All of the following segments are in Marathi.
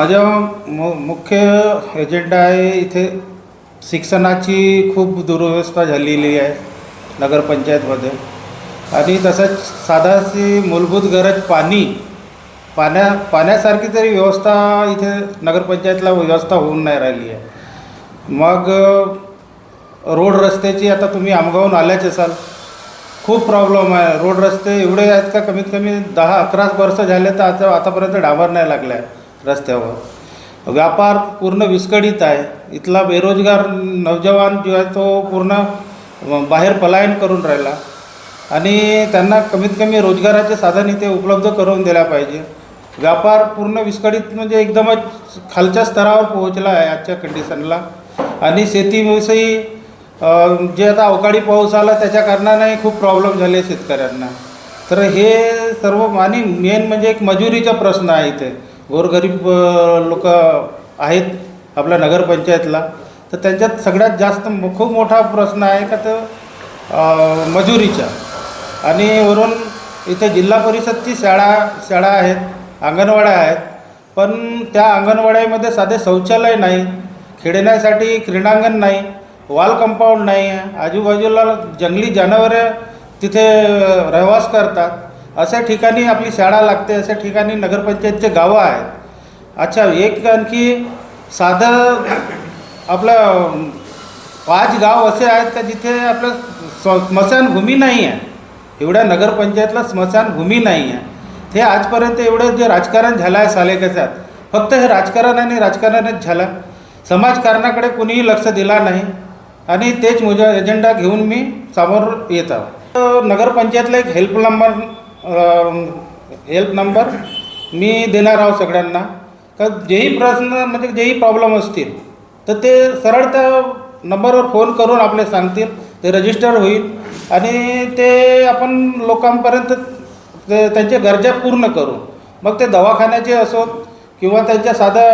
माझा मु मुख्य एजेंडा आहे इथे शिक्षणाची खूप दुर्व्यवस्था झालेली आहे नगरपंचायतमध्ये. आणि तसंच साधाशी मूलभूत गरज पाणी पाण्या पाण्यासारखी तरी व्यवस्था इथे नगरपंचायतला व्यवस्था होऊन नाही राहिली आहे. मग रोड रस्त्याची आता तुम्ही आमगावून आल्याच असाल. खूप प्रॉब्लेम आहे. रोड रस्ते एवढे आहेत का कमीत कमी दहा अकरा वर्ष झाले तर आता आतापर्यंत डांबर नाही लागला आहे. रस्त्यावर. व्यापार पूर्ण विस्कळीत आहे. इथला बेरोजगार नौजवान जो आहे तो पूर्ण बाहेर पलायन करून राहिला. आणि त्यांना कमीत कमी रोजगाराचे साधन इथे उपलब्ध करून दिल्या पाहिजे. व्यापार पूर्ण विस्कळीत म्हणजे एकदमच खालच्या स्तरावर पोहोचला आहे आजच्या कंडिशनला आणि शेतीविषयी जे आता अवकाळी पाऊस आला त्याच्या कारणाने खूप प्रॉब्लेम झाले शेतकऱ्यांना. तर हे सर्व आणि मेन म्हणजे एक मजुरीचा प्रश्न आहे इथे. गोरगरीब लोक आहेत आपल्या नगरपंचायतला. तर त्यांच्यात सगळ्यात जास्त खूप मोठा प्रश्न आहे का तर मजुरीचा. आणि वरून इथे जिल्हा परिषदची शाळा शाळा आहेत अंगणवाड्या आहेत. पण त्या अंगणवाड्यामध्ये साधे शौचालय नाही खेळण्यासाठी क्रीडांगण नाही वॉल कंपाऊंड नाही. आजूबाजूला जंगली जनावरे तिथे रहवास करतात. अशा ठिकाणी आपली शाळा लागते अशा ठिकाणी नगरपंचायतचे गावं आहेत. अच्छा एक आणखी साधं आपलं पाच गाव असे आहेत का जिथे आपलं स स्मशानभूमी नाही आहे? एवढ्या नगरपंचायतला स्मशानभूमी नाही आहे. ते आजपर्यंत एवढं जे राजकारण झालं आहे सालेकसात फक्त हे राजकारण आणि राजकारणानेच झालं. समाजकारणाकडे कुणीही लक्ष दिला नाही. आणि तेच मुज एजेंडा घेऊन मी समोर येत आहो. तर नगरपंचायतला एक हेल्प नंबर हेल्प नंबर मी देणार आहोत सगळ्यांना. का जेही प्रश्न म्हणजे जेही प्रॉब्लेम असतील तर ते सरळ त्या नंबरवर फोन करून आपले सांगतील ते रजिस्टर होईल. आणि ते आपण लोकांपर्यंत ते त्यांच्या गरजा पूर्ण करू. मग ते दवाखान्याचे असोत किंवा त्यांच्या साधा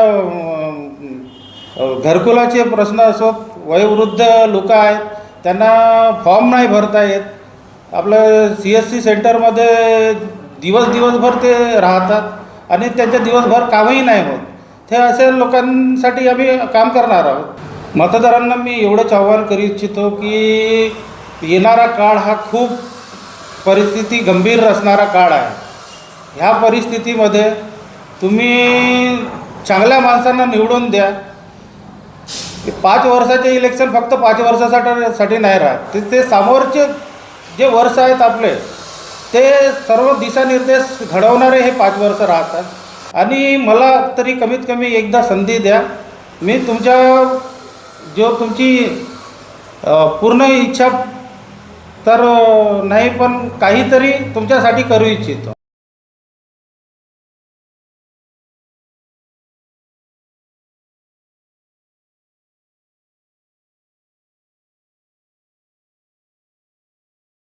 घरकुलाचे प्रश्न असोत वयोवृद्ध लोक आहेत त्यांना फॉर्म नाही भरता येत. आपलं सी एस सी सेंटरमध्ये दिवस दिवसभर ते राहतात आणि त्यांच्या दिवसभर कामही नाही होत. ते असे लोकांसाठी आम्ही काम करणार आहोत. मतदारांना मी एवढंच आव्हान करू इच्छितो की येणारा काळ हा खूप परिस्थिती गंभीर असणारा काळ आहे. ह्या परिस्थितीमध्ये तुम्ही चांगल्या माणसांना निवडून द्या. पाच वर्षाचे इलेक्शन फक्त पाच वर्षासाठी साठी नाही राहत. ते ते समोरचे जे वर्ष आहेत आपले ते सर्व दिशानिर्देश घडवणारे हे पाच वर्ष राहतात. आणि मला तरी कमीत कमी एकदा संधी द्या. मी तुमच्या जो तुमची पूर्ण इच्छा तर नाही पण काहीतरी तुमच्यासाठी करू इच्छितो.